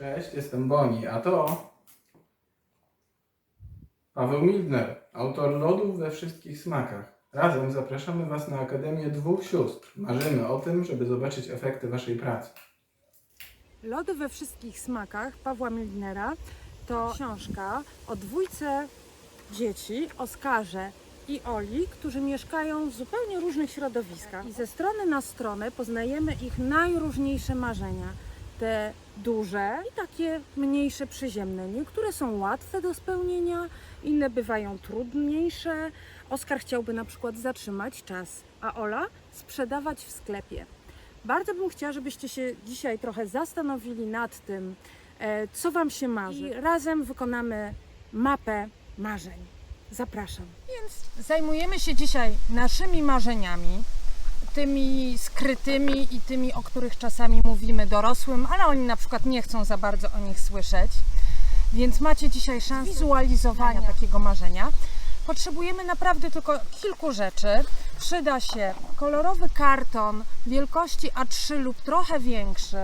Cześć, jestem Boni, a to Paweł Milner, autor lodów we wszystkich smakach. Razem zapraszamy Was na Akademię Dwóch Sióstr. Marzymy o tym, żeby zobaczyć efekty Waszej pracy. Lody we wszystkich smakach Pawła Milnera to książka o dwójce dzieci, Oskarze i Oli, którzy mieszkają w zupełnie różnych środowiskach. I ze strony na stronę poznajemy ich najróżniejsze marzenia. Te duże i takie mniejsze, przyziemne. Niektóre są łatwe do spełnienia, inne bywają trudniejsze. Oskar chciałby na przykład zatrzymać czas, a Ola sprzedawać w sklepie. Bardzo bym chciała, żebyście się dzisiaj trochę zastanowili nad tym, e, co Wam się marzy. I razem wykonamy mapę marzeń. Zapraszam. Więc zajmujemy się dzisiaj naszymi marzeniami, tymi skrytymi i tymi, o których czasami mówimy dorosłym, ale oni na przykład nie chcą za bardzo o nich słyszeć. Więc macie dzisiaj szansę wizualizowania takiego marzenia. Potrzebujemy naprawdę tylko kilku rzeczy. Przyda się kolorowy karton wielkości A3 lub trochę większy,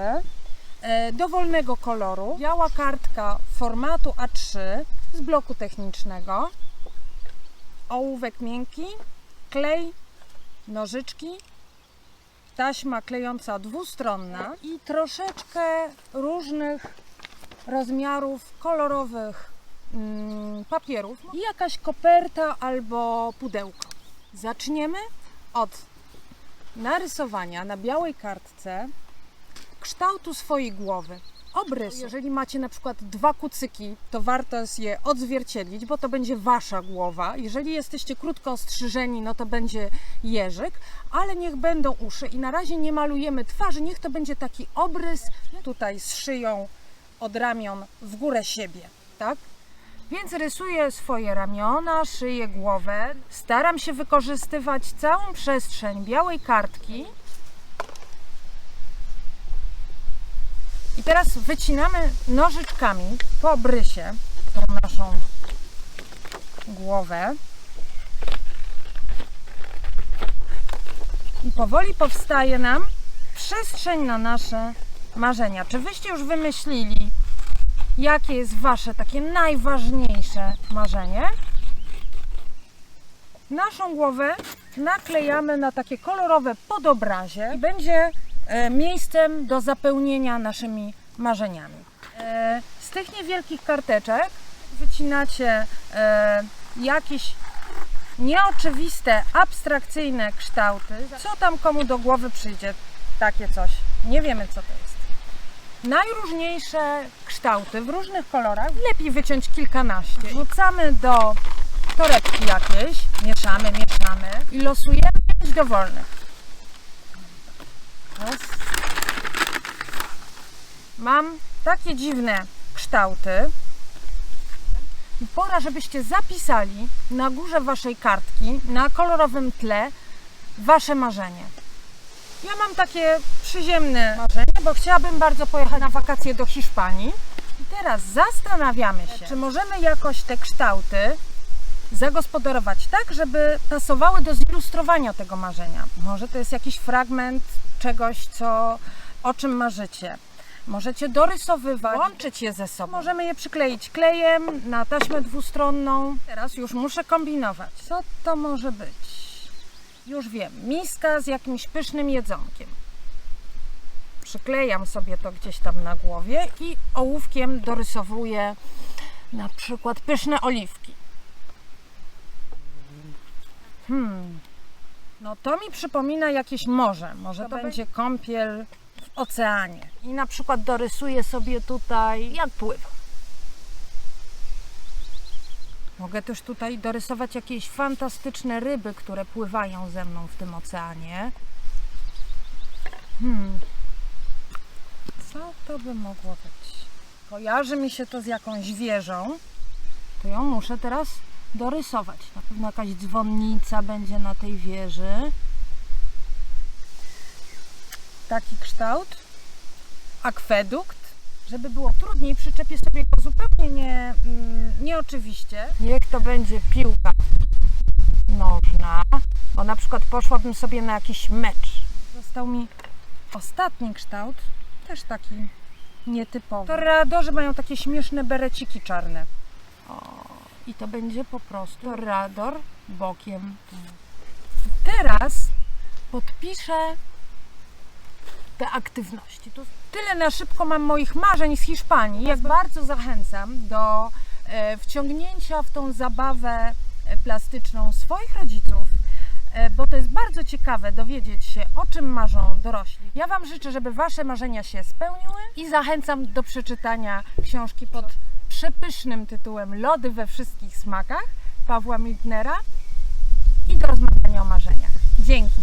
e, dowolnego koloru, biała kartka formatu A3 z bloku technicznego, ołówek miękki, klej, nożyczki, taśma klejąca dwustronna i troszeczkę różnych rozmiarów kolorowych mm, papierów i jakaś koperta albo pudełko. Zaczniemy od narysowania na białej kartce kształtu swojej głowy. Obrys. Jeżeli macie na przykład dwa kucyki, to warto jest je odzwierciedlić, bo to będzie wasza głowa. Jeżeli jesteście krótko ostrzyżeni, no to będzie jeżyk, ale niech będą uszy i na razie nie malujemy twarzy, niech to będzie taki obrys tutaj z szyją od ramion w górę siebie, tak? Więc rysuję swoje ramiona, szyję, głowę. Staram się wykorzystywać całą przestrzeń białej kartki. I teraz wycinamy nożyczkami po obrysie tą naszą głowę. I powoli powstaje nam przestrzeń na nasze marzenia. Czy wyście już wymyślili, jakie jest Wasze takie najważniejsze marzenie? Naszą głowę naklejamy na takie kolorowe podobrazie i będzie miejscem do zapełnienia naszymi marzeniami. E, z tych niewielkich karteczek wycinacie e, jakieś nieoczywiste, abstrakcyjne kształty. Co tam komu do głowy przyjdzie? Takie coś. Nie wiemy, co to jest najróżniejsze kształty w różnych kolorach. Lepiej wyciąć kilkanaście. Wrzucamy do torebki jakiejś, mieszamy, mieszamy i losujemy dowolnych. Mam takie dziwne kształty. Pora, żebyście zapisali na górze waszej kartki, na kolorowym tle, wasze marzenie. Ja mam takie przyziemne marzenie, bo chciałabym bardzo pojechać na wakacje do Hiszpanii. I teraz zastanawiamy się, czy możemy jakoś te kształty zagospodarować tak, żeby pasowały do zilustrowania tego marzenia. Może to jest jakiś fragment czegoś, co, o czym marzycie. Możecie dorysowywać, łączyć je ze sobą. Możemy je przykleić klejem na taśmę dwustronną. Teraz już muszę kombinować. Co to może być? Już wiem, miska z jakimś pysznym jedzonkiem. Przyklejam sobie to gdzieś tam na głowie i ołówkiem dorysowuję na przykład pyszne oliwki. Hmm. No to mi przypomina jakieś morze. Może to, będzie kąpiel w oceanie. I na przykład dorysuję sobie tutaj jak pływa. Mogę też tutaj dorysować jakieś fantastyczne ryby, które pływają ze mną w tym oceanie. Hmm. Co to by mogło być? Kojarzy mi się to z jakąś wieżą. To ją muszę teraz dorysować. Na pewno jakaś dzwonnica będzie na tej wieży. Taki kształt. Akwedukt. Żeby było trudniej, przyczepię sobie go zupełnie nie, mm, nieoczywiście. Niech to będzie piłka nożna, bo na przykład poszłabym sobie na jakiś mecz. Został mi ostatni kształt, też taki nietypowy. Toreadorzy mają takie śmieszne bereciki czarne. I to będzie po prostu toreador bokiem. Teraz podpiszę te aktywności. To tyle na szybko mam moich marzeń z Hiszpanii. Jak bardzo zachęcam do e, wciągnięcia w tą zabawę e, plastyczną swoich rodziców, e, bo to jest bardzo ciekawe dowiedzieć się, o czym marzą dorośli. Ja Wam życzę, żeby Wasze marzenia się spełniły i zachęcam do przeczytania książki pod przepysznym tytułem Lody we wszystkich smakach Pawła Miltnera i do rozmawiania o marzeniach. Dzięki.